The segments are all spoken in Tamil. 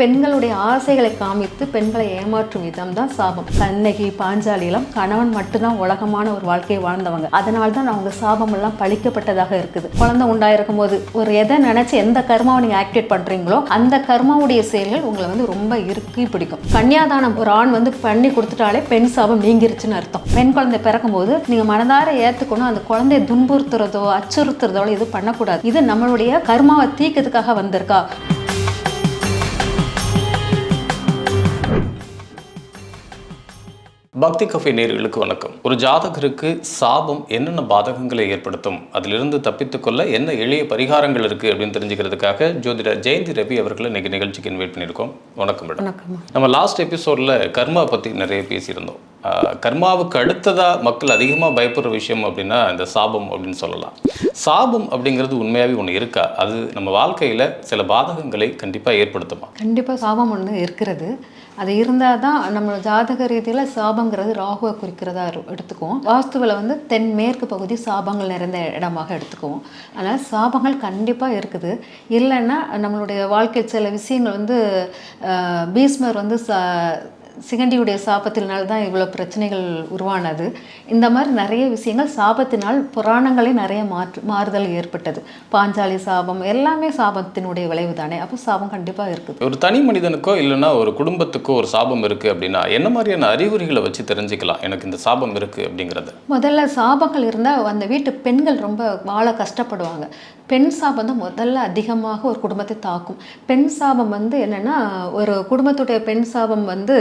பெண்களுடைய ஆசைகளை காமித்து பெண்களை ஏமாற்றும் விதம் தான் சாபம். கண்ணகி பாஞ்சாலிலாம் கணவன் மட்டும்தான் உலகமான ஒரு வாழ்க்கையை வாழ்ந்தவங்க. அதனால தான் அவங்க சாபம் எல்லாம் பழிக்கப்பட்டதாக இருக்குது. குழந்தை உண்டாயிருக்கும் போது ஒரு எதை நினைச்சு எந்த கர்மாவை நீங்க ஆக்டிவேட் பண்றீங்களோ அந்த கர்மாவுடைய செயல்கள் உங்களை வந்து ரொம்ப இறுக்கி பிடிக்கும். கன்னியாதானம் ஒரு ஆண் வந்து பண்ணி கொடுத்துட்டாலே பெண் சாபம் நீங்கிருச்சுன்னு அர்த்தம். பெண் குழந்தை பிறக்கும் போது நீங்க மனதார ஏத்துக்கணும் அந்த குழந்தையை துன்புறுத்துறதோ அச்சுறுத்துறதோ இது பண்ணக்கூடாது. இது நம்மளுடைய கர்மாவை தீக்கிறதுக்காக வந்திருக்கா? பக்தி கஃபே நேர்களுக்கு வணக்கம். ஒரு ஜாதகருக்கு சாபம் என்னென்ன பாதகங்களை ஏற்படுத்தும்? அதிலிருந்து தப்பித்துக்கொள்ள என்ன எளிய பரிகாரங்கள் இருக்குது அப்படின்னு தெரிஞ்சுக்கிறதுக்காக ஜோதிடர் ஜெயந்தி ரவி அவர்களை இன்னைக்கு நிகழ்ச்சிக்கு இன்வைட் பண்ணியிருக்கோம். வணக்கம் மேடம் நம்ம லாஸ்ட் எபிசோடில் கர்மா பற்றி நிறைய பேசியிருந்தோம். கர்மாவுக்கு அடுத்ததாக மக்கள் அதிகமாக பயப்படுற விஷயம் அப்படின்னா இந்த சாபம் அப்படின்னு சொல்லலாம். சாபம் அப்படிங்கிறது உண்மையாகவே ஒன்று இருக்கா? அது நம்ம வாழ்க்கையில் சில பாதகங்களை கண்டிப்பாக ஏற்படுத்துமா? கண்டிப்பாக சாபம் ஒன்று இருக்கிறது. அது இருந்தால் தான் நம்ம ஜாதக ரீதியில் சாபங்கிறது ராகுவை குறிக்கிறதா இரு- எடுத்துக்குவோம். வாஸ்துவில் வந்து தென்மேற்கு பகுதி சாபங்கள் நிறைந்த இடமாக எடுத்துக்குவோம். அதனால் சாபங்கள் கண்டிப்பாக இருக்குது. இல்லைன்னா நம்மளுடைய வாழ்க்கை சில விஷயங்கள் வந்து பீஸ்மர் வந்து ச சிகண்டியுடைய சாபத்தினால் தான் இவ்வளோ பிரச்சனைகள் உருவானது. இந்த மாதிரி நிறைய விஷயங்கள் சாபத்தினால் புராணங்களே நிறைய மாற்று மாறுதல் ஏற்பட்டது. பாஞ்சாலி சாபம் எல்லாமே சாபத்தினுடைய விளைவு தானே அப்போ சாபம் கண்டிப்பாக இருக்குது. ஒரு தனி மனிதனுக்கோ இல்லைன்னா ஒரு குடும்பத்துக்கோ ஒரு சாபம் இருக்குது அப்படின்னா என்ன மாதிரியான அறிகுறிகளை வச்சு தெரிஞ்சுக்கலாம்? எனக்கு இந்த சாபம் இருக்குது அப்படிங்கிறது. முதல்ல சாபங்கள் இருந்தால் அந்த வீட்டு பெண்கள் ரொம்ப வாழ கஷ்டப்படுவாங்க. பெண் சாபம் தான் முதல்ல அதிகமாக ஒரு குடும்பத்தை தாக்கும். பெண் சாபம் வந்து என்னென்னா ஒரு குடும்பத்துடைய பெண் சாபம் வந்து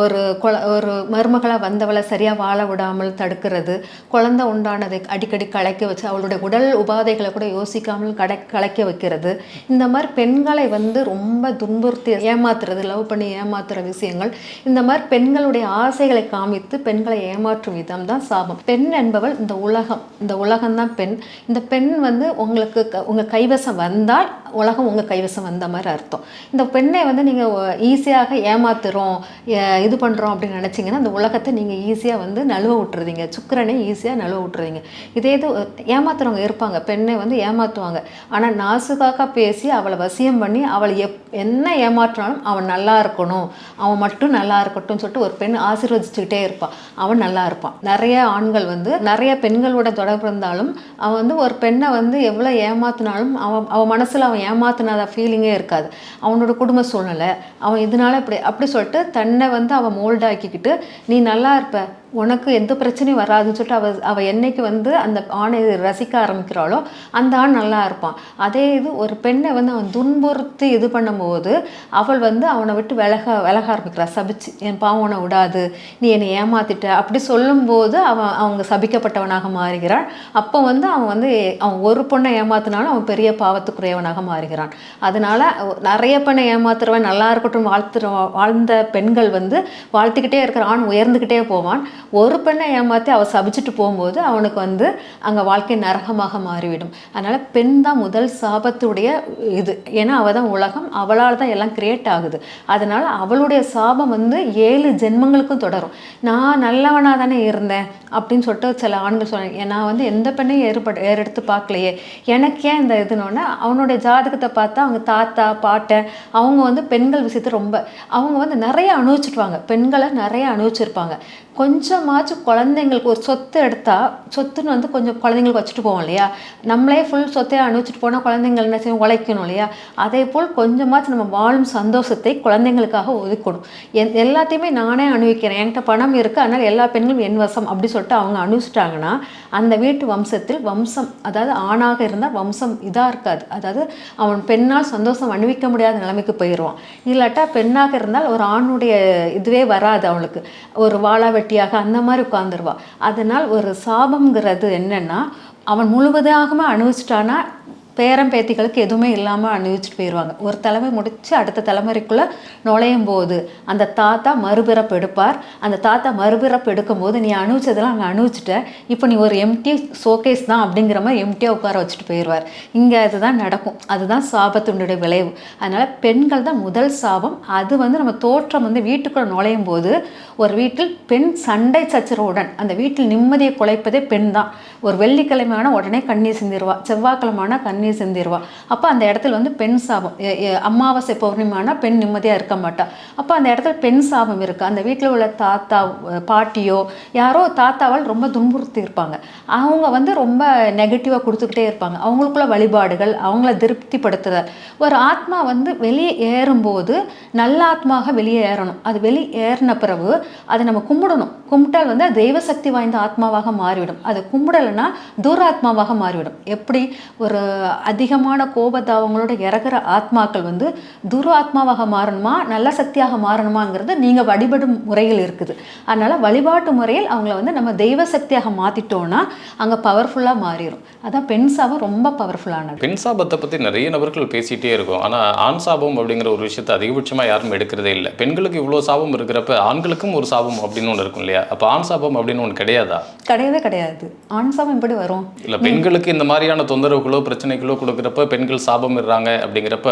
ஒரு கொல ஒரு மருமகளாக வந்தவளை சரியாக வாழ விடாமல் தடுக்கிறது குழந்தை உண்டானதை அடிக்கடி கலைக்க வச்சு அவளுடைய உடல் உபாதைகளை கூட யோசிக்காமல் கடை கலைக்க வைக்கிறது. இந்த மாதிரி பெண்களை வந்து ரொம்ப துன்புறுத்தி ஏமாத்துறது லவ் பண்ணி ஏமாத்துகிற விஷயங்கள் இந்த மாதிரி பெண்களுடைய ஆசைகளை காமித்து பெண்களை ஏமாற்றும் விதம் தான் சாபம். பெண் என்பவள் இந்த உலகம் இந்த உலகம் தான் பெண். இந்த பெண் வந்து உங்களுக்கு க- உங்கள் கைவசம் வந்தால் உலகம் உங்கள் கைவசம் வந்த மாதிரி அர்த்தம். இந்த பெண்ணை வந்து நீங்கள் ஈஸியாக ஏமாத்துறோம் இது பண்ணுறோம் அப்படின்னு நினச்சிங்கன்னா அந்த உலகத்தை நீங்கள் ஈஸியாக வந்து நழுவ விட்டுறதீங்க. சுக்கரனை ஈஸியாக நழுவ விட்டுறீங்க இதே இது ஏமாத்துறவங்க இருப்பாங்க. பெண்ணை வந்து ஏமாற்றுவாங்க ஆனால் நாசுக்காக பேசி அவளை வசியம் பண்ணி அவளை எப் என்ன ஏமாற்றினாலும் அவன் நல்லா இருக்கணும். அவன் மட்டும் நல்லா இருக்கட்டும்னு சொல்லிட்டு ஒரு பெண் ஆசீர்வதிச்சுக்கிட்டே இருப்பான் அவன் நல்லா இருப்பான். நிறைய ஆண்கள் வந்து நிறைய பெண்களோட தொடர்பு இருந்தாலும் அவன் வந்து ஒரு பெண்ணை வந்து எவ்வளோ ஏமாத்தினாலும் அவன் அவன் மனசில் அவன் ஏமாத்தினாத ஃபீலிங்கே இருக்காது. அவனோட குடும்ப சூழ்நிலை அவன் இதனால இப்படி அப்படி சொல்லிட்டு தன்னை வந்து அவன் மோல்டாக்கிக்கிட்டு நீ நல்லா இருப்ப உனக்கு எந்த பிரச்சனையும் வராதுன்னு சொல்லிட்டு அவள் அவள் என்னைக்கு வந்து அந்த ஆணை ரசிக்க ஆரம்பிக்கிறாளோ அந்த ஆண் நல்லா இருப்பான். அதே இது ஒரு பெண்ணை வந்து அவன் துன்புறுத்தி இது பண்ணும்போது அவள் வந்து அவனை விட்டு விலக விலக ஆரம்பிக்கிறா. சபிச்சு என் பாவனை விடாது. நீ என்னை ஏமாத்திட்ட. அப்படி சொல்லும்போது அவன் அவங்க சபிக்கப்பட்டவனாக மாறுகிறான் அப்போ வந்து அவன் வந்து அவன் ஒரு பொண்ணை ஏமாத்தினாலும் அவன் பெரிய பாவத்துக்குரியவனாக மாறுகிறான். அதனால நிறைய பெண்ணை ஏமாத்துறவன் நல்லா இருக்கட்டும் வாழ்த்துற வாழ்ந்த பெண்கள் வந்து வாழ்த்துக்கிட்டே இருக்கிற ஆண் உயர்ந்துக்கிட்டே போவான். ஒரு பெண்ணை ஏமாற்றி அவள் சபிச்சுட்டு போகும்போது அவனுக்கு வந்து அங்கே வாழ்க்கை நரகமாக மாறிவிடும். அதனால் பெண் தான் முதல் சாபத்துடைய இது. ஏன்னா அவள் தான் உலகம். அவளால் தான் எல்லாம் கிரியேட் ஆகுது. அதனால் அவளுடைய சாபம் வந்து ஏழு ஜென்மங்களுக்கும் தொடரும். நான் நல்லவனாக தானே இருந்தேன் அப்படின்னு சொல்லிட்டு சில ஆண்கள் சொன்னாங்க நான் வந்து எந்த பெண்ணையும் ஏற்பட ஏறெடுத்து பார்க்கலையே. எனக்கு ஏன் இந்த இதுனோடனே அவனுடைய ஜாதகத்தை பார்த்தா அவங்க தாத்தா பாட்டை அவங்க வந்து பெண்கள் விஷயத்தை ரொம்ப அவங்க வந்து நிறைய அனுபவிச்சிருப்பாங்க. பெண்களை நிறைய அனுபவிச்சிருப்பாங்க. கொஞ்சமாச்சும் குழந்தைங்களுக்கு ஒரு சொத்து எடுத்தால் சொத்துன்னு வந்து கொஞ்சம் குழந்தைங்களுக்கு வச்சுட்டு போவோம் இல்லையா? நம்மளே ஃபுல் சொத்தையை அனுப்பிச்சிட்டு போனால் குழந்தைங்கள் என்ன செய்யும்? உழைக்கணும் இல்லையா? அதே போல் கொஞ்சமாச்சும் நம்ம வாழும் சந்தோஷத்தை குழந்தைங்களுக்காக ஒதுக்கணும். என் எல்லாத்தையுமே நானே அனுபவிக்கிறேன் என்கிட்ட பணம் இருக்குது அதனால் எல்லா பெண்களும் என் வசம் அப்படி சொல்லிட்டு அவங்க அனுப்பிச்சிட்டாங்கன்னா அந்த வீட்டு வம்சத்தில் வம்சம் அதாவது ஆணாக இருந்தால் வம்சம் இதாக இருக்காது. அதாவது அவன் பெண்ணால் சந்தோஷம் அனுபவிக்க முடியாத நிலைமைக்கு போயிடுவான். இல்லாட்டா பெண்ணாக இருந்தால் ஒரு ஆணுடைய இதுவே வராது அவளுக்கு. ஒரு வாழா வெட்டி பட்டியாக அந்த மாதிரி உட்காந்துருவா அதனால் ஒரு சாபம்ங்கிறது என்னன்னா அவன் முழுவதாகவும் அனுபவிச்சிட்டானா பேரம் பேத்திகளுக்கு எதுவுமே இல்லாமல் அணிவிச்சுட்டு போயிடுவாங்க ஒரு தலைமை முடித்து அடுத்த தலைமுறைக்குள்ளே நுழையும் போது அந்த தாத்தா மறுபிறப்பு எடுப்பார். அந்த தாத்தா மறுபிறப்பு எடுக்கும்போது நீ அணிவிச்சதெல்லாம் அங்கே அணிவிச்சிட்ட. இப்போ நீ ஒரு எம்டி ஷோகேஸ் தான் அப்படிங்கிற மாதிரி எம்டியாக உட்கார வச்சுட்டு போயிடுவார் இங்கே அதுதான் நடக்கும். அதுதான் சாபத்தினுடைய விளைவு. அதனால் பெண்கள் தான் முதல் சாபம். அது வந்து நம்ம தோற்றம் வந்து வீட்டுக்குள்ளே நுழையும் போது ஒரு வீட்டில் பெண் சண்டை சச்சரவுடன் அந்த வீட்டில் நிம்மதியை குலைப்பதே பெண் தான். ஒரு வெள்ளிக்கிழமையான உடனே கண்ணீர் சிந்திடுவா. செவ்வாய்க்கிழமையான கண் கண்ணீர் சிந்திடுவா அப்போ அந்த இடத்துல வந்து பெண் சாபம். அமாவாசை பௌர்ணிமானா பெண் நிம்மதியாக இருக்க மாட்டா. அப்போ அந்த இடத்துல பெண் சாபம் இருக்குது அந்த வீட்டில் உள்ள தாத்தா பாட்டியோ யாரோ தாத்தாவால் ரொம்ப துன்புறுத்தி இருப்பாங்க. அவங்க வந்து ரொம்ப நெகட்டிவாக கொடுத்துக்கிட்டே இருப்பாங்க. அவங்களுக்குள்ள வழிபாடுகள் அவங்கள திருப்திப்படுத்துதல் ஒரு ஆத்மா வந்து வெளியே ஏறும்போது நல்ல ஆத்மாக வெளியே ஏறணும். அது வெளியே ஏறின பிறகு அதை நம்ம கும்பிடணும். கும்பிட்டால் வந்து அது தெய்வ சக்தி வாய்ந்த ஆத்மாவாக மாறிவிடும். அது கும்பிடலைன்னா துராத்மாவாக மாறிவிடும். எப்படி? ஒரு அதிகமான கோபதாவங்களோட இறக்குற ஆத்மாக்கள் வந்து துரு ஆத்மாவாக மாறணுமா நல்ல சக்தியாக மாறணுமாங்கிறது நீங்கள் வழிபடும் முறையில் இருக்குது. அதனால் வழிபாட்டு முறையில் அவங்கள வந்து நம்ம தெய்வ சக்தியாக மாற்றிட்டோன்னா அங்கே பவர்ஃபுல்லாக மாறிடும் அதான் பெண் சாபம் ரொம்ப பவர்ஃபுல்லானது பெண் சாபத்தை பற்றி நிறைய நபர்கள் பேசிகிட்டே இருக்கும். ஆனால் ஆண் சாபம் அப்படிங்கிற ஒரு விஷயத்தை அதிகபட்சமாக யாரும் எடுக்கிறதே இல்லை. பெண்களுக்கு இவ்வளோ சாபம் இருக்கிறப்ப ஆண்களுக்கும் ஒரு சாபம் அப்படின்னு ஒன்று இருக்கும் இல்லையா? அப்போ ஆண் சாபம் அப்படின்னு ஒன்று கிடையாதா? கிடையவே கிடையாது. ஆண் சாபம் எப்படி வரும்? இல்லை பெண்களுக்கு இந்த மாதிரியான தொந்தரவுகளோ பிரச்சனைகளோ கொடுக்குறப்ப பெண்கள் சாபம் இடுறாங்க அப்படிங்கிறப்ப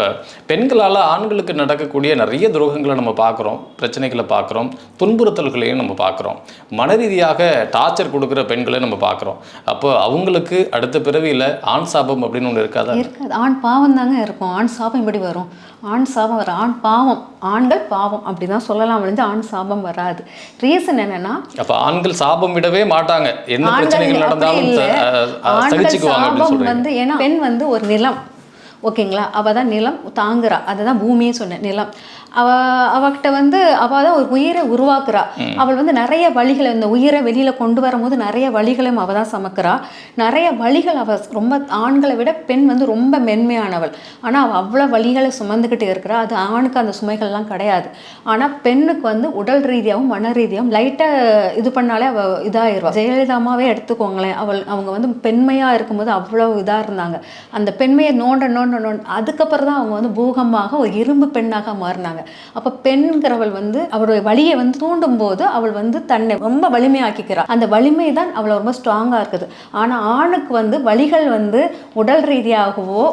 பெண்களால் ஆண்களுக்கு நடக்கக்கூடிய நிறைய துரோகங்களை நம்ம பார்க்குறோம் பிரச்சனைகளை பார்க்குறோம் துன்புறுத்தல்களையும் நம்ம பார்க்குறோம். மன ரீதியாக டார்ச்சர் கொடுக்குற பெண்களை நம்ம பார்க்குறோம். அப்போ அவங்களுக்கு அடுத்த பிறவியில் ஆண் சாபம் அப்படின்னு ஒன்று இருக்காதா? இருக்காது. ஆண் பாவம் தாங்க இருக்கும். ஆண் சாபம் எப்படி வரும்? ஆண் சாபம் வரும் ஆண் பாவம் ஆண்கள் பாவம் அப்படி தான் சொல்லலாம் விழுந்து ஆண் சாபம் வராது. ரீசன் என்னன்னா அப்ப ஆண்கள் சாபம் விடவே மாட்டாங்க. ஆண்கள் பிரச்சனைகள் நடந்தாலும் வந்து ஏன்னா பெண் வந்து ஒரு நிலம். ஓகேங்களா? அவள் தான் நிலம் தாங்குறா. அதுதான் பூமியே சொன்னேன். நிலம். அவ அவகிட்ட வந்து அவ தான் ஒரு உயிரை உருவாக்குறா. அவள் வந்து நிறைய வழிகளை இந்த உயிரை வெளியில கொண்டு வரும்போது நிறைய வழிகளையும் அவ தான் சமக்கிறா. நிறைய வழிகள் அவ ரொம்ப ஆண்களை விட பெண் வந்து ரொம்ப மென்மையானவள். ஆனா அவ அவ்வளோ வழிகளை சுமந்துக்கிட்டே இருக்கிறா. அது ஆணுக்கு அந்த சுமைகள்லாம் கிடையாது. ஆனா பெண்ணுக்கு வந்து உடல் ரீதியாகவும் மன ரீதியாகவும் லைட்டாக இது பண்ணாலே அவ இதாயிருவா. ஜெயலலிதா அம்மாவே எடுத்துக்கோங்களேன். அவள் அவங்க வந்து பெண்மையா இருக்கும்போது அவ்வளோ இதா இருந்தாங்க. அந்த பெண்மையை நோண்ட நோண்ட நோண்ட அதுக்கப்புறம் தான் அவங்க வந்து பூகமாக ஒரு இரும்பு பெண்ணாக மாறினாங்க. அப்போ பெண்கிறவள் வந்து அவருடைய வழியை வந்து தூண்டும் போது அவள் வந்து தன்னை ரொம்ப வலிமையாக்கிக்கிறாள் அந்த வலிமை தான் அவளை ரொம்ப ஸ்ட்ராங்காக இருக்குது. ஆனால் ஆணுக்கு வந்து வலிகள் வந்து உடல் ரீதியாகவோ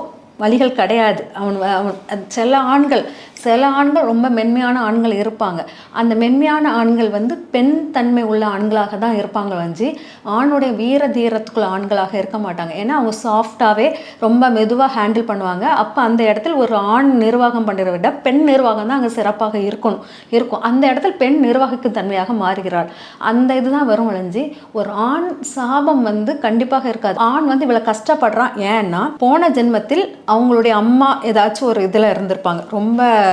வலிகள் கிடையாது. அவன் அவன் சில ஆண்கள் சில ஆண்கள் ரொம்ப மென்மையான ஆண்கள் இருப்பாங்க. அந்த மென்மையான ஆண்கள் வந்து பெண் தன்மை உள்ள ஆண்களாக தான் இருப்பாங்க வஞ்சி. ஆணுடைய வீர தீரத்துக்குள்ள ஆண்களாக இருக்க மாட்டாங்க. ஏன்னா அவங்க சாஃப்டாகவே ரொம்ப மெதுவாக ஹேண்டில் பண்ணுவாங்க. அப்போ அந்த இடத்துல ஒரு ஆண் நிர்வாகம் பண்ணுறத விட பெண் நிர்வாகம் தான் அங்கே சிறப்பாக இருக்கணும். இருக்கும். அந்த இடத்துல பெண் நிர்வாகிக்கும் தன்மையாக மாறுகிறாள். அந்த இதுதான் வரும் வளைஞ்சி ஒரு ஆண் சாபம் வந்து கண்டிப்பாக இருக்காது. ஆண் வந்து இவ்வளோ கஷ்டப்படுறான். ஏன்னா போன ஜென்மத்தில் அவங்களுடைய அம்மா ஏதாச்சும் ஒரு இதில் இருந்திருப்பாங்க. ரொம்ப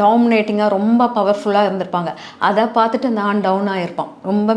டாமினேட்டிங்காக ரொம்ப பவர்ஃபுல்லாக இருந்திருப்பாங்க. அதை பார்த்துட்டு இந்த ஆண் டவுன் ஆகிருப்பான் ரொம்ப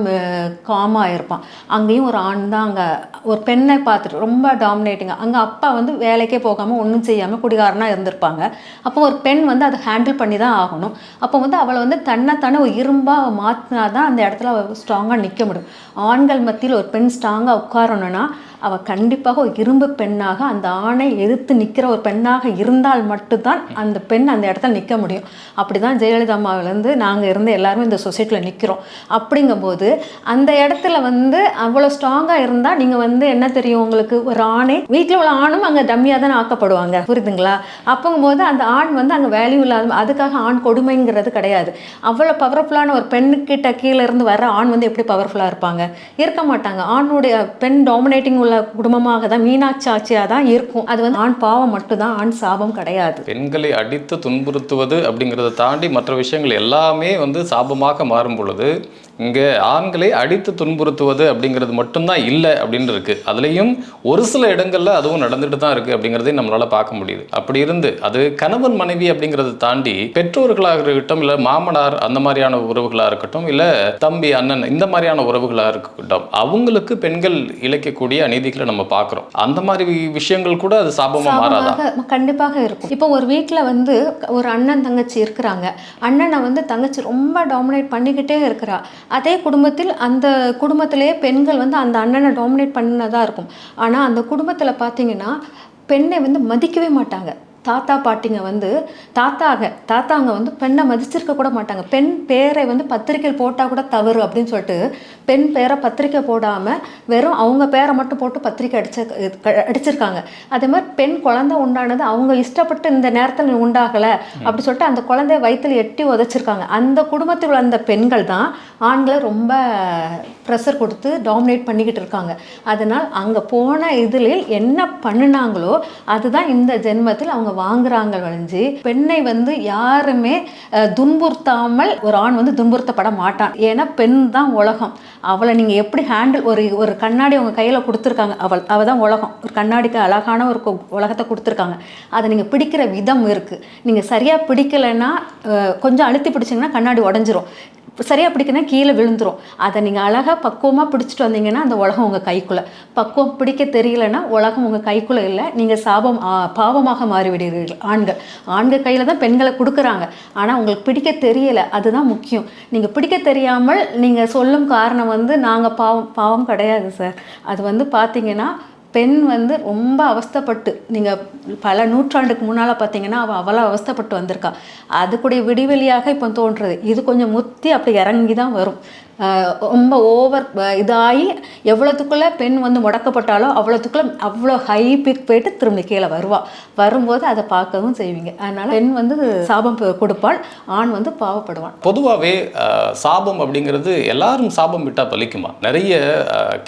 காமாக இருப்பான் அங்கேயும் ஒரு ஆண் தான் அங்கே ஒரு பெண்ணை பார்த்துட்டு ரொம்ப டாமினேட்டிங்காக அங்கே அப்பா வந்து வேலைக்கே போகாமல் ஒன்றும் செய்யாமல் குடிகாரனாக இருந்திருப்பாங்க. அப்போ ஒரு பெண் வந்து அதை ஹேண்டில் பண்ணி தான் ஆகணும். அப்போ வந்து அவளை வந்து தன்னைத்தானே ஒரு இரும்பாக மாற்றினா தான் அந்த இடத்துல அவள் ஸ்ட்ராங்காக நிற்க முடியும். ஆண்கள் மத்தியில் ஒரு பெண் ஸ்ட்ராங்காக உட்காரணும்னா அவள் கண்டிப்பாக ஒரு இரும்பு பெண்ணாக அந்த ஆணை எதிர்த்து நிற்கிற ஒரு பெண்ணாக இருந்தால் மட்டும்தான் அந்த பெண் அந்த இடத்துல நிற்க நிற்க முடியும். அப்படி தான் ஜெயலலிதா அம்மாவிலேருந்து நாங்கள் இருந்து எல்லாருமே இந்த சொசைட்டியில் நிற்கிறோம் அப்படிங்கும்போது அந்த இடத்துல வந்து அவ்வளோ ஸ்ட்ராங்காக இருந்தால் நீங்கள் வந்து என்ன தெரியும் உங்களுக்கு? ஒரு ஆணே வீட்டில் உள்ள ஆணும் அங்கே டம்மியாக தானே ஆக்கப்படுவாங்க. புரியுதுங்களா? அப்போங்கும்போது அந்த ஆண் வந்து அங்கே வேல்யூ இல்லாத அதுக்காக ஆண் கொடுமைங்கிறது கிடையாது. அவ்வளோ பவர்ஃபுல்லான ஒரு பெண்ணுக்கிட்ட கீழே இருந்து வர ஆண் வந்து எப்படி பவர்ஃபுல்லாக இருப்பாங்க? இருக்க மாட்டாங்க. ஆணுடைய பெண் டாமினேட்டிங் உள்ள குடும்பமாக தான் மீனாட்சி ஆட்சியாக தான் இருக்கும். அது வந்து ஆண் பாவம் மட்டும்தான் ஆண் சாபம் கிடையாது. பெண்களை அடித்து துன்புறுத்துவது அப்படிங்கிறத தாண்டி மற்ற விஷயங்கள் எல்லாமே வந்து சாபமாக மாறும் பொழுது இங்கே ஆண்களை அடித்து துன்புறுத்துவது அப்படிங்கிறது மட்டும்தான் இல்லை அப்படின்னு இருக்கு. அதுலேயும் ஒரு சில இடங்கள்ல அதுவும் நடந்துட்டு தான் இருக்கு அப்படிங்கிறதையும் நம்மளால பார்க்க முடியுது. அப்படி இருந்து அது கணவன் மனைவி அப்படிங்கிறத தாண்டி பெற்றோர்களாக இருக்கட்டும் இல்லை மாமனார் அந்த மாதிரியான உறவுகளாக இருக்கட்டும் இல்லை தம்பி அண்ணன் இந்த மாதிரியான உறவுகளாக இருக்கட்டும் அவங்களுக்கு பெண்கள் இழைக்கக்கூடிய அநீதிகளை நம்ம பார்க்குறோம். அந்த மாதிரி விஷயங்கள் கூட அது சாபமாக மாறாதா? கண்டிப்பாக இருக்கும். இப்போ ஒரு வீட்டில் வந்து ஒரு அண்ணன் தங்கச்சி இருக்கிறாங்க. அண்ணனை வந்து தங்கச்சி ரொம்ப டாமினேட் பண்ணிக்கிட்டே இருக்கிறா. அதே குடும்பத்தில் அந்த குடும்பத்திலேயே பெண்கள் வந்து அந்த அண்ணனை டாமினேட் பண்ணதாக இருக்கும். ஆனால் அந்த குடும்பத்தில் பார்த்தீங்கன்னா பெண்ணை வந்து மதிக்கவே மாட்டாங்க. தாத்தா பாட்டிங்க வந்து தாத்தாங்க தாத்தாங்க வந்து பெண்ணை மதிச்சிருக்க கூட மாட்டாங்க. பெண் பேரை வந்து பத்திரிக்கையில் போட்டால் கூட தவறு அப்படின்னு சொல்லிட்டு பெண் பேரை பத்திரிக்கை போடாமல் வெறும் அவங்க பேரை மட்டும் போட்டு பத்திரிக்கை அடிச்ச அடிச்சிருக்காங்க. அதே மாதிரி பெண் குழந்தை உண்டானது அவங்க இஷ்டப்பட்டு இந்த நேரத்தில் உண்டாகலை அப்படி சொல்லிட்டு அந்த குழந்தைய வயிற்றில் எட்டி உதைச்சிருக்காங்க. அந்த குடும்பத்தில் உள்ள அந்த பெண்கள் தான் ஆண்களை ரொம்ப ப்ரெஷர் கொடுத்து டாமினேட் பண்ணிக்கிட்டு இருக்காங்க. அதனால் அங்கே போன இதில் என்ன பண்ணினாங்களோ அதுதான் இந்த ஜென்மத்தில் அவங்க வாங்குறாங்க வழிஞ்சு பெண்ணை வந்து யாருமே துன்புறுத்தாமல் ஒரு ஆண் வந்து துன்புறுத்தப்பட மாட்டான். ஏன்னா பெண் தான் உலகம். அவளை நீங்கள் எப்படி ஹேண்டில் ஒரு ஒரு கண்ணாடி உங்கள் கையில் கொடுத்துருக்காங்க. அவள் அவள் தான் உலகம். ஒரு கண்ணாடிக்கு அழகான ஒரு கொ- உலகத்தை கொடுத்துருக்காங்க. அதை நீங்கள் பிடிக்கிற விதம் இருக்குது நீங்கள் சரியாக பிடிக்கலைன்னா கொஞ்சம் அழுத்தி பிடிச்சிங்கன்னா கண்ணாடி உடஞ்சிரும். சரியாக பிடிக்கனா கீழே விழுந்துரும். அதை நீங்கள் அழகாக பக்குவமாக பிடிச்சிட்டு வந்தீங்கன்னா அந்த உலகம் உங்கள் கைக்குள்ளே. பக்குவம் பிடிக்க தெரியலன்னா உலகம் உங்கள் கைக்குள்ளே இல்லை. நீங்கள் சாபம் பாவமாக மாறிவிடுவீர்கள் ஆண்கள். ஆண்கள் கையில் தான் பெண்களை கொடுக்குறாங்க. ஆனால் உங்களுக்கு பிடிக்க தெரியலை. அதுதான் முக்கியம். நீங்கள் பிடிக்க தெரியாமல் நீங்கள் சொல்லும் காரணம் வந்து நாங்கள் பாவம் பாவம் கிடையாது சார். அது வந்து பார்த்தீங்கன்னா பெண் வந்து ரொம்ப அவஸ்தைப்பட்டு நீங்கள் பல நூற்றாண்டுக்கு முன்னால் பார்த்தீங்கன்னா அவள் அவ்வளோ அவஸ்தைப்பட்டு வந்திருக்கா. அதுக்குடைய விடிவெளியாக இப்போ தோன்றுறது. இது கொஞ்சம் முத்தி அப்படி இறங்கி தான் வரும் ரொம்ப ஓவர் இதாகி எவ்வளோத்துக்குள்ளே பெண் வந்து முடக்கப்பட்டாலோ அவ்வளோத்துக்குள்ளே அவ்வளோ ஹை பிக் போயிட்டு திரும்பி கீழே வருவாள் வரும்போது அதை பார்க்கவும் செய்வீங்க. அதனால் பெண் வந்து சாபம் கொடுப்பாள். ஆண் வந்து பாவப்படுவான் பொதுவாகவே சாபம் அப்படிங்கிறது எல்லாரும் சாபம் விட்டால் பலிக்குமா? நிறைய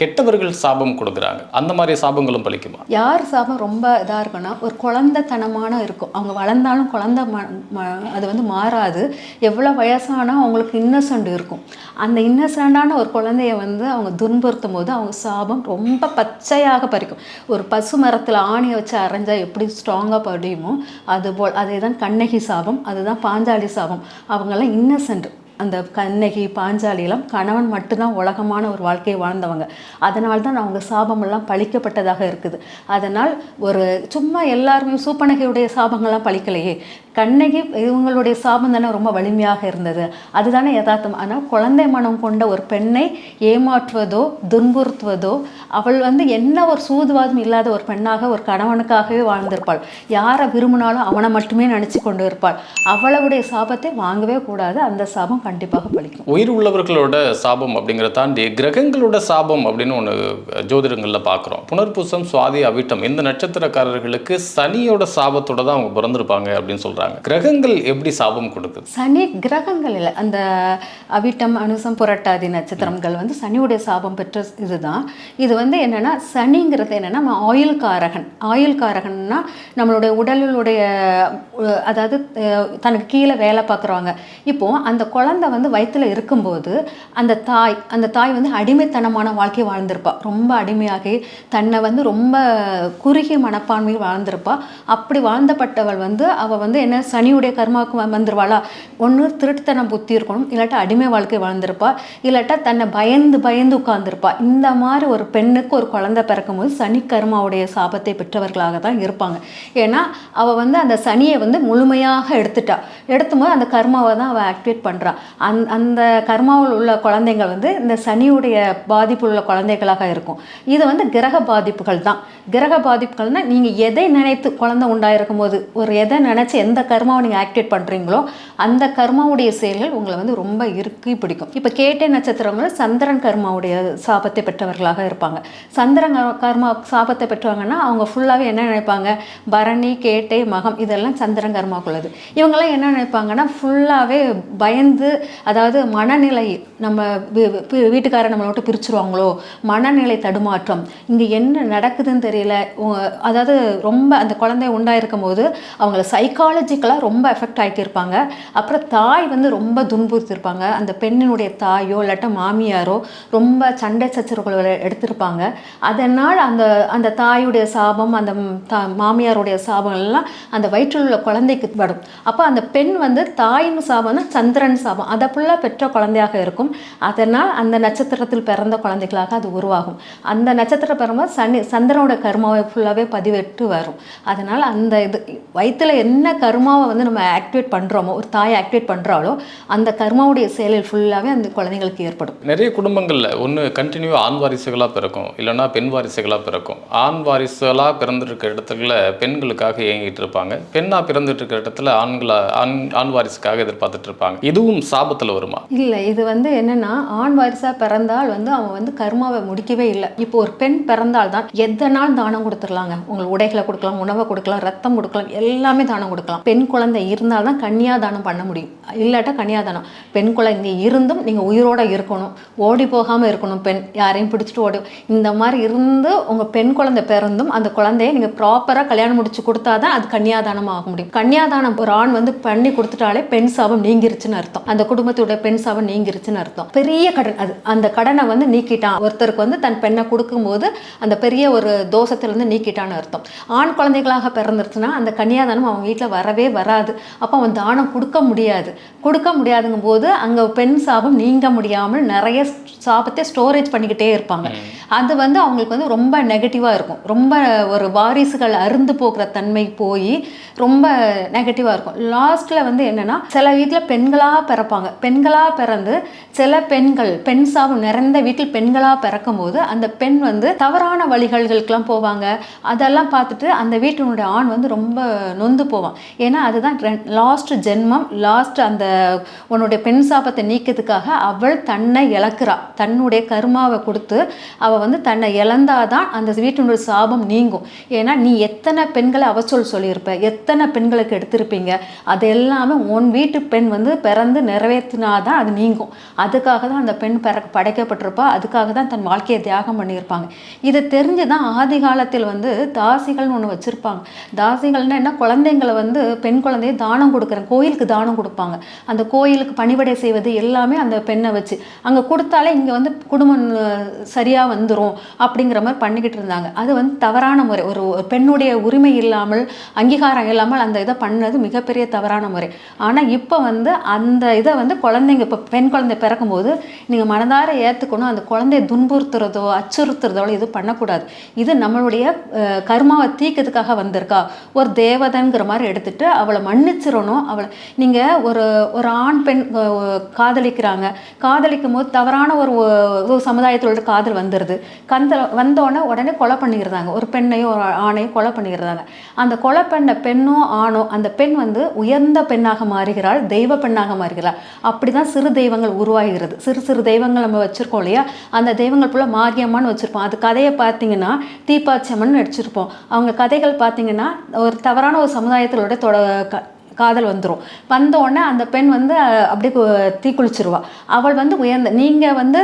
கெட்டவர்கள் சாபம் கொடுக்குறாங்க. அந்த மாதிரி சாபம் சாபங்களும் பழிக்குமா யார் சாபம் ரொம்ப இதாக இருக்குன்னா ஒரு குழந்தைத்தனமான இருக்கும். அவங்க வளர்ந்தாலும் குழந்த ம ம- அது வந்து மாறாது. எவ்வளோ வயசானால் அவங்களுக்கு இன்னசென்ட் இருக்கும். அந்த இன்னசென்டான ஒரு குழந்தைய வந்து அவங்க துன்புறுத்தும் போது அவங்க சாபம் ரொம்ப பச்சையாக பறிக்கும். ஒரு பசு மரத்தில் ஆணியை வச்சு அரைஞ்சால் எப்படி ஸ்ட்ராங்காக படியுமோ அதுபோல் அதே தான் கண்ணகி சாபம் அதுதான் பாஞ்சாலி சாபம். அவங்கெல்லாம் இன்னசென்ட் அந்த கண்ணகி பாஞ்சாலியெல்லாம் கணவன் மட்டும்தான் உலகமான ஒரு வாழ்க்கையை வாழ்ந்தவங்க. அதனால தான் அவங்க சாபமெல்லாம் பழிக்கப்பட்டதாக இருக்குது. அதனால் ஒரு சும்மா எல்லாருமே சூப்பனகையுடைய சாபங்கள்லாம் பழிக்கலையே. கண்ணகி இவங்களுடைய சாபம் தானே ரொம்ப வலிமையாக இருந்தது. அதுதானே யதார்த்தம். ஆனால் குழந்தை மனம் கொண்ட ஒரு பெண்ணை ஏமாற்றுவதோ துன்புறுத்துவதோ அவள் வந்து என்ன ஒரு சூதுவாதம் இல்லாத ஒரு பெண்ணாக ஒரு கணவனுக்காகவே வாழ்ந்திருப்பாள். யாரை விரும்பினாலும் அவனை மட்டுமே நினச்சி கொண்டு இருப்பாள். அவளுடைய சாபத்தை வாங்கவே கூடாது. அந்த சாபம் கண்டிப்பாக பலிக்கும். உயிர் உள்ளவர்களோட சாபம் அப்படிங்கிறத தாண்டி கிரகங்களோட சாபம் அப்படின்னு ஒன்று ஜோதிடங்களில் பார்க்குறோம் புனர்பூசம் சுவாதி அவிட்டம் இந்த நட்சத்திரக்காரர்களுக்கு சனியோட சாபத்தோட தான் அவங்க பிறந்திருப்பாங்க அப்படின்னு சொல்கிறாங்க கிரகங்கள் எப்படி சாபம் கொடுக்குது? சனி கிரகங்கள் இல்லை. அந்த அவிட்டம் அனுசம் புரட்டாதி நட்சத்திரங்கள் வந்து சனியுடைய சாபம் பெற்ற இதுதான். இது வந்து என்னென்னா சனிங்கிறது என்னென்னா நம்ம ஆயுள் காரகன் ஆயில் காரகன்னா நம்மளுடைய உடலுடைய அதாவது தனக்கு கீழே வேலை பார்க்குறவங்க. இப்போது அந்த குழந்தை வந்து வயிற்றில் இருக்கும்போது அந்த தாய் அந்த தாய் வந்து அடிமைத்தனமான வாழ்க்கை வாழ்ந்திருப்பாள் ரொம்ப அடிமையாகி தன்னை வந்து ரொம்ப குறுகிய மனப்பான்மையில் வாழ்ந்திருப்பாள் அப்படி வாழ்ந்தப்பட்டவள் வந்து அவள் வந்து என்ன சனியுடைய கர்மாவுக்கு வந்துருவாளா? ஒன்று திருட்டுத்தனம் புத்தி இருக்கணும். இல்லாட்டா அடிமை வாழ்க்கை வாழ்ந்திருப்பா. இல்லாட்டா தன்னை பயந்து பயந்து உட்கார்ந்துருப்பா. இந்த மாதிரி ஒரு பெண்ணுக்கு ஒரு குழந்தை பிறக்கும்போது சனி கர்மாவுடைய சாபத்தை பெற்றவர்களாக தான் இருப்பாங்க. ஏன்னா அவள் வந்து அந்த சனியை வந்து முழுமையாக எடுத்துட்டா. எடுத்தும்போது அந்த கர்மாவை தான் அவள் ஆக்டிவேட் பண்ணுறான் அந் அந்த கர்மாவில் உள்ள குழந்தைங்க வந்து இந்த சனியுடைய பாதிப்பு உள்ள குழந்தைகளாக இருக்கும். இது வந்து கிரக பாதிப்புகள் தான். கிரக பாதிப்புகள்னால் நீங்கள் எதை நினைத்து குழந்தை உண்டாயிருக்கும் போது ஒரு எதை நினச்சி எந்த கர்மாவை நீங்கள் ஆக்டிவேட் பண்ணுறீங்களோ அந்த கர்மாவுடைய செயல்கள் உங்களை வந்து ரொம்ப இறுக்கி பிடிக்கும். இப்போ கேட்டை நட்சத்திரங்கள் சந்திரன் கர்மாவுடைய சாபத்தை பெற்றவர்களாக இருப்பாங்க. சந்திரன் கர்- கர்மா சாபத்தை பெற்றவங்கன்னா அவங்க ஃபுல்லாகவே என்ன நினைப்பாங்க? பரணி கேட்டை மகம் இதெல்லாம் சந்திரன் கர்மாக்குள்ளது. இவங்கெல்லாம் என்ன நினைப்பாங்கன்னா ஃபுல்லாகவே பயந்து அதாவது மனநிலை நம்ம வீட்டுக்காரர் நம்மளை விட்டு பிரிச்சுருவாங்களோ மனநிலை தடுமாற்றம் இங்கே என்ன நடக்குதுன்னு தெரியல அதாவது ரொம்ப அந்த குழந்தை உண்டாயிருக்கும் போது அவங்கள சைக்காலஜி சைக்காலஜிக்கலாக ரொம்ப எஃபெக்ட் ஆகியிருப்பாங்க அப்புறம் தாய் வந்து ரொம்ப துன்புறுத்திருப்பாங்க. அந்த பெண்ணினுடைய தாயோ இல்லாட்டா மாமியாரோ ரொம்ப சண்டை சச்சரவுகளை எடுத்திருப்பாங்க. அதனால் அந்த அந்த தாயுடைய சாபம் அந்த தா மாமியாருடைய சாபம் எல்லாம் அந்த வயிற்றில் உள்ள குழந்தைக்கு வரும் அப்போ அந்த பெண் வந்து தாயின் சாபம்னா சந்திரன் சாபம். அதை ஃபுல்லாக பெற்ற குழந்தையாக இருக்கும். அதனால் அந்த நட்சத்திரத்தில் பிறந்த குழந்தைகளாக அது உருவாகும். அந்த நட்சத்திரம் பிறகும்போது சனி சந்திரனோட கர்மாவை ஃபுல்லாகவே பதிவிட்டு வரும். அதனால் அந்த இது வயிற்றில் என்ன கர்மாவை வந்து நம்ம ஆக்டிவேட் பண்ணுறோமோ ஒரு தாயை ஆக்டிவேட் பண்ணுறாலோ அந்த கர்மாவுடைய செயலில் ஃபுல்லாகவே அந்த குழந்தைங்களுக்கு ஏற்படும். நிறைய குடும்பங்களில் ஒன்று கண்டினியூ ஆண் வாரிசுகளாக பிறக்கும் இல்லைன்னா பெண் வாரிசுகளாக பிறக்கும். ஆண் வாரிசுகளாக பிறந்திருக்க இடத்துல பெண்களுக்காக ஏங்கிட்டு இருப்பாங்க. பெண்ணாக பிறந்துட்டு இருக்கிற இடத்துல ஆண்களா ஆண் ஆண் வாரிசுக்காக எதிர்பார்த்துட்டு இருப்பாங்க. இதுவும் சாபத்தில் வருமா? இல்லை இது வந்து என்னன்னா ஆண் வாரிசாக பிறந்தால் வந்து அவன் வந்து கர்மாவை முடிக்கவே இல்லை. இப்போ ஒரு பெண் பிறந்தால் தான் எதனால் தானம் கொடுத்துடலாங்க? உங்களுக்கு உடைகளை கொடுக்கலாம் உணவை கொடுக்கலாம் ரத்தம் கொடுக்கலாம் எல்லாமே தானம் கொடுக்கலாம். பெண் குழந்தை இருந்தால் தான் கன்னியாதானம் பண்ண முடியும். இல்லாட்டா கன்னியாதானம். பெண் குழந்தை இருந்தும் நீங்கள் உயிரோட இருக்கணும். ஓடி போகாமல் இருக்கணும் பெண். யாரையும் பிடிச்சிட்டு ஓடி. இந்த மாதிரி இருந்து உங்கள் பெண் குழந்தை பிறந்தும் அந்த குழந்தைய நீங்கள் ப்ராப்பராக கல்யாணம் முடிச்சு கொடுத்தா தான் அது கன்னியாதானம் ஆக முடியும். கன்னியாதானம் ஒரு ஆண் வந்து பண்ணி கொடுத்துட்டாலே பெண் சாபம் நீங்கிருச்சுன்னு அர்த்தம். அந்த குடும்பத்தோட பெண் சாபம் நீங்கிருச்சுன்னு அர்த்தம். பெரிய கடன் அது. அந்த கடனை வந்து நீக்கிட்டான். ஒருத்தருக்கு வந்து தன் பெண்ணை கொடுக்கும்போது அந்த பெரிய ஒரு தோஷத்திலிருந்து நீக்கிட்டான்னு அர்த்தம். ஆண் குழந்தைகளாக பிறந்துருச்சுன்னா அந்த கன்னியாதானம் அவங்க வீட்டில் வர வரவே வராது. அப்போ அவன் தானம் கொடுக்க முடியாது. கொடுக்க முடியாதுங்கும் போது அங்கே பெண் சாபம் நீங்க முடியாமல் நிறைய சாபத்தை ஸ்டோரேஜ் பண்ணிக்கிட்டே இருப்பாங்க. அது வந்து அவங்களுக்கு வந்து ரொம்ப நெகட்டிவாக இருக்கும். ரொம்ப ஒரு வாரிசுகள் அருந்து போகிற தன்மை போய் ரொம்ப நெகட்டிவாக இருக்கும். லாஸ்ட்டில் வந்து என்னென்னா சில வீட்டில் பெண்களாக பிறப்பாங்க. பெண்களாக பிறந்து சில பெண்கள் பெண் சாபம் நிறைந்த வீட்டில் பெண்களாக பிறக்கும் போது அந்த பெண் வந்து தவறான வழிகளுக்கெல்லாம் போவாங்க. அதெல்லாம் பார்த்துட்டு அந்த வீட்டினுடைய ஆண் வந்து ரொம்ப நொந்து போவான். ஏன்னா அதுதான் லாஸ்ட் ஜென்மம் லாஸ்ட் அந்த உன்னுடைய பெண் சாபத்தை நீக்கிறதுக்காக அவள் தன்னை இழக்கிறா. தன்னுடைய கர்மாவை கொடுத்து அவள் வந்து தன்னை இழந்தாதான் அந்த வீட்டினுடைய சாபம் நீங்கும். ஏன்னா நீ எத்தனை பெண்களை அவச்சொல் சொல்லியிருப்ப? எத்தனை பெண்களுக்கு எடுத்திருப்பீங்க? அது எல்லாமே உன் வீட்டு பெண் வந்து பிறந்து நிறைவேற்றினாதான் அது நீங்கும். அதுக்காக தான் அந்த பெண் பிற படைக்கப்பட்டிருப்பா. அதுக்காக தான் தன் வாழ்க்கையை தியாகம் பண்ணியிருப்பாங்க. இதை தெரிஞ்சு தான் ஆதி காலத்தில் வந்து தாசிகள்னு ஒன்று வச்சுருப்பாங்க. தாசிகள்னால் என்ன? குழந்தைங்களை வந்து பெண் குழந்தைய தானம் கொடுக்குறேன். கோயிலுக்கு தானம் கொடுப்பாங்க. அந்த கோயிலுக்கு பணிவிடை செய்வது எல்லாமே அந்த பெண்ணை வச்சு. அங்கே கொடுத்தாலே இங்கே வந்து குடும்பம் சரியாக வந்துடும் அப்படிங்கிற மாதிரி பண்ணிக்கிட்டு இருந்தாங்க. அது வந்து தவறான முறை. ஒரு ஒரு பெண்ணுடைய உரிமை இல்லாமல் அங்கீகாரம் இல்லாமல் அந்த இதை பண்ணது மிகப்பெரிய தவறான முறை. ஆனால் இப்போ வந்து அந்த இதை வந்து குழந்தைங்க இப்போ பெண் குழந்தை பிறக்கும்போது நீங்கள் மனதார ஏற்றுக்கணும் அந்த குழந்தைய துன்புறுத்துறதோ அச்சுறுத்துறதோ எதுவும் பண்ணக்கூடாது. இது நம்மளுடைய கர்மாவை தீக்கிறதுக்காக வந்திருக்கா? ஒரு தேவதைங்கிற மாதிரி எடுத்துட்டு அவளை மன்னிச்சிடணும் அவளை நீங்கள் ஒரு ஒரு ஆண் பெண் காதலிக்கிறாங்க. காதலிக்கும் போது தவறான ஒரு ஒரு சமுதாயத்தோட காதல் வந்துடுது கந்த வந்தோடனே உடனே கொலை பண்ணிடுறாங்க ஒரு பெண்ணையும் ஒரு ஆணையும் கொலை பண்ணிடுறாங்க அந்த கொலை பண்ண பெண்ணோ ஆணோ அந்த பெண் வந்து உயர்ந்த பெண்ணாக மாறுகிறாள் தெய்வ பெண்ணாக மாறுகிறாள். அப்படிதான் சிறு தெய்வங்கள் உருவாகிறது. சிறு சிறு தெய்வங்கள் நம்ம வச்சுருக்கோம் இல்லையா? அந்த தெய்வங்கள் ஃபுல்லாக மாரியம்மான்னு வச்சுருப்போம். அது கதையை பார்த்தீங்கன்னா தீப்பாச்சம்மன் நடிச்சிருப்போம். அவங்க கதைகள் பார்த்தீங்கன்னா ஒரு தவறான ஒரு சமுதாயத்திலோட தொட க- காதல் வந்துடும் வந்தோடனே அந்த பெண் வந்து அப்படியே தீக்குளிச்சிருவா அவள் வந்து உயர்ந்த நீங்கள் வந்து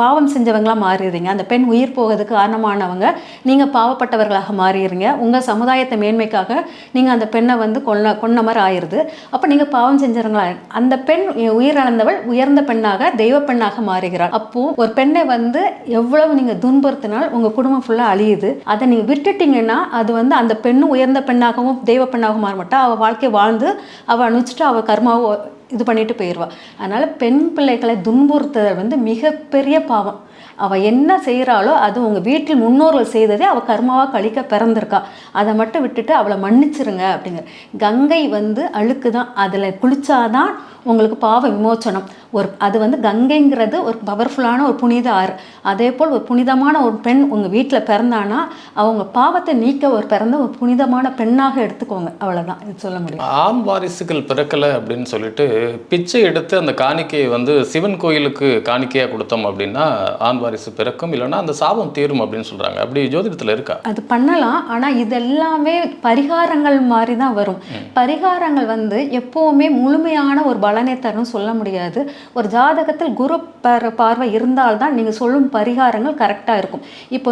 பாவம் செஞ்சவங்களாக மாறிடுறீங்க. அந்த பெண் உயிர் போகிறதுக்கு காரணமானவங்க நீங்கள் பாவப்பட்டவர்களாக மாறிடுறீங்க. உங்கள் சமுதாயத்தை மேன்மைக்காக நீங்கள் அந்த பெண்ணை வந்து கொல்ல கொன்ன மாதிரி ஆயிடுது. அப்போ நீங்கள் பாவம் செஞ்சவங்களா அந்த பெண் உயிரிழந்தவள் உயர்ந்த பெண்ணாக தெய்வ பெண்ணாக மாறுகிறாள். அப்போ ஒரு பெண்ணை வந்து எவ்வளவு நீங்கள் துன்புறுத்தினால் உங்கள் குடும்பம் ஃபுல்லாக அழியுது. அதை நீங்கள் விட்டுட்டீங்கன்னா அது வந்து அந்த பெண்ணும் உயர்ந்த பெண்ணாகவும் தெய்வ பெண்ணாகவும் மாற மாட்டா. அவள் வாழ்க்கை வந்து அவள் அனுப்பிச்சிட்டு அவள் கர்மாவை இது பண்ணிட்டு போயிடுவாள் அதனால் பெண் பிள்ளைகளை துன்புறுத்துதல் வந்து மிகப்பெரிய பாவம். அவள் என்ன செய்கிறாளோ அது உங்கள் வீட்டில் முன்னோர்கள் செய்ததே அவள் கர்மாவாக கழிக்க பிறந்திருக்கா. அதை மட்டும் விட்டுட்டு அவளை மன்னிச்சிருங்க அப்படிங்கிற. கங்கை வந்து அழுக்கு தான் அதில் குளிச்சாதான் உங்களுக்கு பாவ விமோச்சனம். ஒரு அது வந்து கங்கைங்கிறது ஒரு பவர்ஃபுல்லான ஒரு புனித ஆறு. அதே போல் ஒரு புனிதமான ஒரு பெண் உங்கள் வீட்டில் பிறந்தானா அவங்க பாவத்தை நீக்க ஒரு பிறந்த ஒரு புனிதமான பெண்ணாக எடுத்துக்கோங்க. அவ்வளோதான் இது சொல்ல முடியும். ஆண் வாரிசுகள் பிறக்கலை அப்படின்னு சொல்லிட்டு பிச்சை எடுத்து அந்த காணிக்கையை வந்து சிவன் கோயிலுக்கு காணிக்கையாக கொடுத்தோம் அப்படின்னா ஆண் வாரிசு பிறக்கும். இல்லைன்னா அந்த சாபம் தீரும் அப்படின்னு சொல்கிறாங்க அப்படி ஜோதிடத்தில் இருக்கா? அது பண்ணலாம். ஆனால் இதெல்லாமே பரிகாரங்கள் மாதிரி தான் வரும் பரிகாரங்கள் வந்து எப்போவுமே முழுமையான ஒரு பலனை தரும் சொல்ல முடியாது. ஒரு ஜாதகத்தில் குரு பர பார்வை இருந்தால்தான் நீங்கள் சொல்லும் பரிகாரங்கள் கரெக்டாக இருக்கும். இப்போ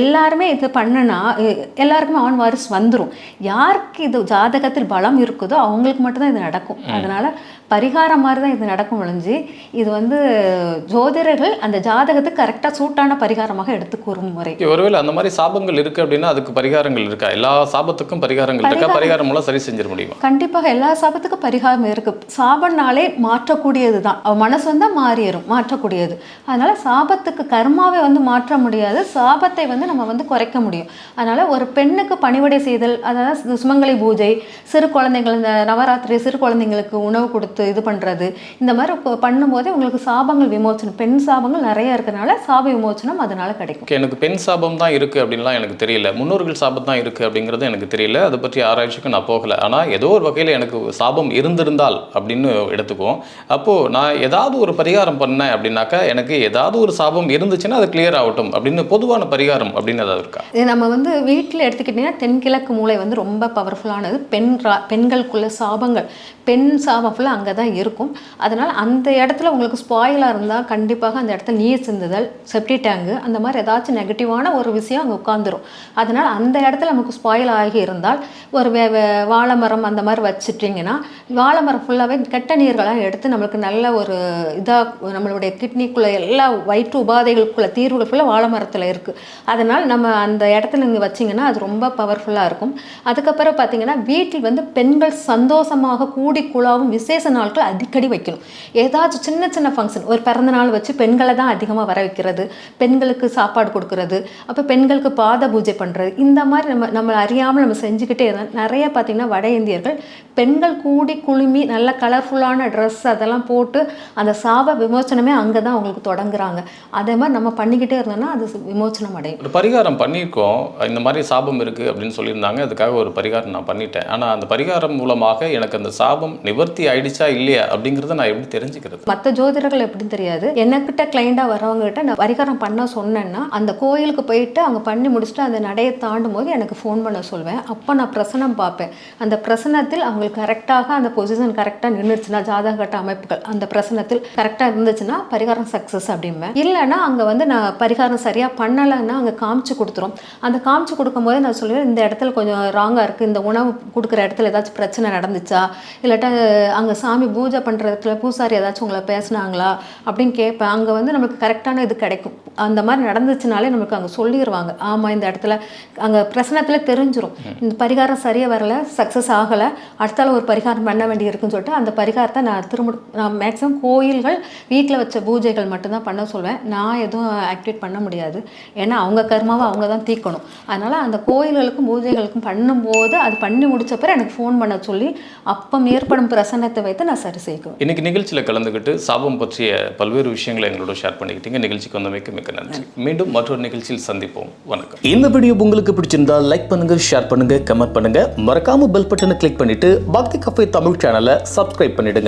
எல்லாருமே இது பண்ணுனா எல்லாருக்குமே ஆண் வாரிசு வந்துடும் யாருக்கு இது ஜாதகத்தில் பலம் இருக்குதோ அவங்களுக்கு மட்டும்தான் இது நடக்கும். அதனால பரிகாரம் மாதிரி தான் இது நடக்கும் ஒழிஞ்சு இது வந்து ஜோதிடர்கள் அந்த ஜாதகத்துக்கு கரெக்டாக சூட்டான பரிகாரமாக எடுத்து கூறும் முறை ஒருவேளை அந்த மாதிரி சாபங்கள் இருக்கு அப்படின்னா அதுக்கு பரிகாரங்கள் இருக்கா? எல்லா சாபத்துக்கும் பரிகாரங்கள் இருக்கா? பரிகாரம் மூலம் சரி செஞ்சிட முடியுமா? கண்டிப்பாக எல்லா சாபத்துக்கும் பரிகாரம் இருக்கு. சாபம்னாலே மாற்றக்கூடியது தான் மனசு வந்தால் மாறிடும் மாற்றக்கூடியது. அதனால சாபத்துக்கு கர்மாவை வந்து மாற்ற முடியாது. சாபத்தை வந்து நம்ம வந்து குறைக்க முடியும். அதனால ஒரு பெண்ணுக்கு பணிவிடை செய்தல் அதாவது சுமங்கலி பூஜை சிறு குழந்தைகள் இந்த நவராத்திரி சிறு குழந்தைங்களுக்கு உணவு கொடுத்து இது பண்றது. இந்த மாதிரி பண்ணும்போதே உங்களுக்கு சாபங்கள் விமோச்சனம் பெண் சாபங்கள் நிறைய இருக்கறனால சாப விமோச்சனம் அதனால கிடைக்கும். எனக்கு பெண் சாபம் தான் இருக்கு அப்படின்லாம் எனக்கு தெரியல. முன்னோர்கள் சாபம் தான் இருக்கு அப்படிங்கிறது எனக்கு தெரியல. அதை பற்றி ஆராய்ச்சிக்கு நான் போகல. ஆனால் ஏதோ ஒரு வகையில் எனக்கு சாபம் இருந்திருந்தால் அப்படின்னு எடுத்துக்குவோம். அப்போ நான் ஏதாவது ஒரு பரிகாரம் பண்ணேன் அப்படின்னாக்கா எனக்கு ஏதாவது ஒரு சாபம் இருந்துச்சுன்னா அது கிளியர் ஆகட்டும் அப்படின்னு பொதுவான பரிகாரம் அப்படின்னு ஏதாவது இருக்கா? நம்ம வந்து வீட்டில் எடுத்துக்கிட்டிங்கன்னா தென்கிழக்கு மூளை வந்து ரொம்ப பவர்ஃபுல்லானது பெண் பெண்களுக்குள்ள சாபங்கள். பெண் சாபம் ஃபுல்லாக அங்கே தான் இருக்கும். அதனால் அந்த இடத்துல உங்களுக்கு ஸ்பாயிலாக இருந்தால் கண்டிப்பாக அந்த இடத்துல நீர் சிந்துதல் செப்டி டேங்கு அந்த மாதிரி ஏதாச்சும் நெகட்டிவான ஒரு விஷயம் அங்கே உட்காந்துரும் அதனால் அந்த இடத்துல நமக்கு ஸ்பாயில் ஆகி இருந்தால் ஒரு வே வே- வாழை மரம் அந்த மாதிரி வச்சுட்டிங்கன்னா வாழை மரம் ஃபுல்லாகவே கெட்ட நீர்களாக எடுத்து நம்மளுக்கு நல்ல ஒரு இதாக நம்மளுடைய கிட்னிக்குள்ளே எல்லா வயிற்று உபாதைகளுக்குள்ள தீர்வுகள் ஃபுல்லாக வாழை மரத்தில் இருக்குது அதனால் நம்ம அந்த இடத்துல நீங்கள் வச்சிங்கன்னா அது ரொம்ப பவர்ஃபுல்லாக இருக்கும். அதுக்கப்புறம் பார்த்தீங்கன்னா வீட்டில் வந்து பெண்கள் சந்தோஷமாக கூடி குழாவும் விசேஷ நாட்கள் அடிக்கடி வைக்கணும். ஏதாச்சும் சின்ன சின்ன ஃபங்க்ஷன் ஒரு பிறந்த நாள் வச்சு பெண்களை தான் அதிகமாக வர வைக்கிறது பெண்களுக்கு சாப்பாடு கொடுக்கறது அப்போ பெண்களுக்கு பாத பூஜை பண்ணுறது இந்த மாதிரி நம்ம நம்ம அறியாமல் நம்ம செஞ்சுக்கிட்டே இருந்தால் நிறைய பார்த்தீங்கன்னா வட இந்தியர்கள் பெண்கள் கூடி குழுமி நல்ல கலர்ஃபுல்லான ட்ரெஸ் அதெல்லாம் போட்டு அந்த சாப விமோசனமே அங்கே தான் அவங்களுக்கு தொடங்குறாங்க. அதே மாதிரி நம்ம பண்ணிக்கிட்டே இருந்தோம்னா அது விமோசனம் அடையும். ஒரு பரிகாரம் பண்ணியிருக்கோம். இந்த மாதிரி சாபம் இருக்குது அப்படின்னு சொல்லியிருந்தாங்க. அதுக்காக ஒரு பரிகாரம் நான் பண்ணிட்டேன். ஆனால் அந்த பரிகாரம் மூலமாக எனக்கு அந்த சாபம் நிவர்த்தி ஆயிடுச்சு இல்லையா அப்படிங்கிறத நான் எப்படி தெரிஞ்சுக்கிறது? மற்ற ஜோதிடர்கள் எப்படின்னு தெரியாது. எனக்கிட்ட கிளைண்டாக வரவங்க கிட்ட நான் பரிகாரம் பண்ண சொன்னேன்னா அந்த கோயிலுக்கு போயிட்டு அங்கே பண்ணி முடிச்சுட்டு அந்த நடையை தாண்டும் போது எனக்கு ஃபோன் பண்ண சொல்வேன். அப்போ நான் பிரசனம் பார்ப்பேன். அந்த பிரசனத்தில் அவங்களுக்கு கரெக்டாக அந்த பொசிஷன் கரெக்டாக நின்றுச்சுன்னா ஜாதக கட்ட அமைப்புகள் அந்த பிரசனத்தில் கரெக்டாக இருந்துச்சுன்னா பரிகாரம் சக்ஸஸ் அப்படிம்பேன். இல்லைன்னா அங்கே வந்து நான் பரிகாரம் சரியாக பண்ணலைன்னா அங்கே காமிச்சு கொடுத்துரும். அந்த காமிச்சு கொடுக்கும்போது நான் சொல்லுவேன் இந்த இடத்துல கொஞ்சம் ராங்காக இருக்குது இந்த உணவு கொடுக்குற இடத்துல ஏதாச்சும் பிரச்சனை நடந்துச்சா? இல்லாட்டா அங்கே சாமி பூஜை பண்ணுற இடத்துல பூசாரி ஏதாச்சும் உங்களை பேசுனாங்களா அப்படின்னு கேட்பேன். அங்கே வந்து நமக்கு கரெக்டான இது கிடைக்கும். அந்த மாதிரி நடந்துச்சுனாலே நமக்கு அங்கே சொல்லிடுவாங்க ஆமாம் இந்த இடத்துல அங்கே பிரச்சனத்தில் தெரிஞ்சிரும். இந்த பரிகாரம் சரியாக வரல சக்ஸஸ் ஆகலை அடுத்தால ஒரு பரிகாரம் பண்ண வேண்டி இருக்குன்னு சொல்லிட்டு அந்த பரிகாரத்தை நான் திரும்ப நான் மேக்ஸிமம் கோயில்கள் வீட்டில் வச்ச பூஜைகள் மட்டும்தான் பண்ண சொல்வேன். நான் எதுவும் ஆக்டிவேட் பண்ண முடியாது. ஏன்னா அவங்க கர்மாவை அவங்க தான் தீர்க்கணும் அதனால் அந்த கோயில்களுக்கும் பூஜைகளுக்கும் பண்ணும்போது அது பண்ணி முடிச்ச பிறகு எனக்கு ஃபோன் பண்ண சொல்லி அப்பம் ஏற்படும் பிரசன்னத்தை வைத்து நான் சரி செய்வேன் இன்னைக்கு நிகழ்ச்சியில் கலந்துக்கிட்டு சாபம் பற்றிய பல்வேறு விஷயங்களை எங்களோட ஷேர் பண்ணிக்கிட்டீங்க. நிகழ்ச்சிக்கு வந்தமைக்கு மிக்க நன்றி. மீண்டும் மற்றொரு நிகழ்ச்சியில் சந்திப்போம். வணக்கம். இந்த வீடியோ உங்களுக்கு பிடிச்சிருந்தா லைக் பண்ணுங்க ஷேர் பண்ணுங்க கமெண்ட் பண்ணுங்க. மறக்காம பெல் பட்டனை கிளிக் பண்ணிட்டு பக்தி கஃபே தமிழ் சேனலை சப்ஸ்கிரைப் பண்ணிடுங்க.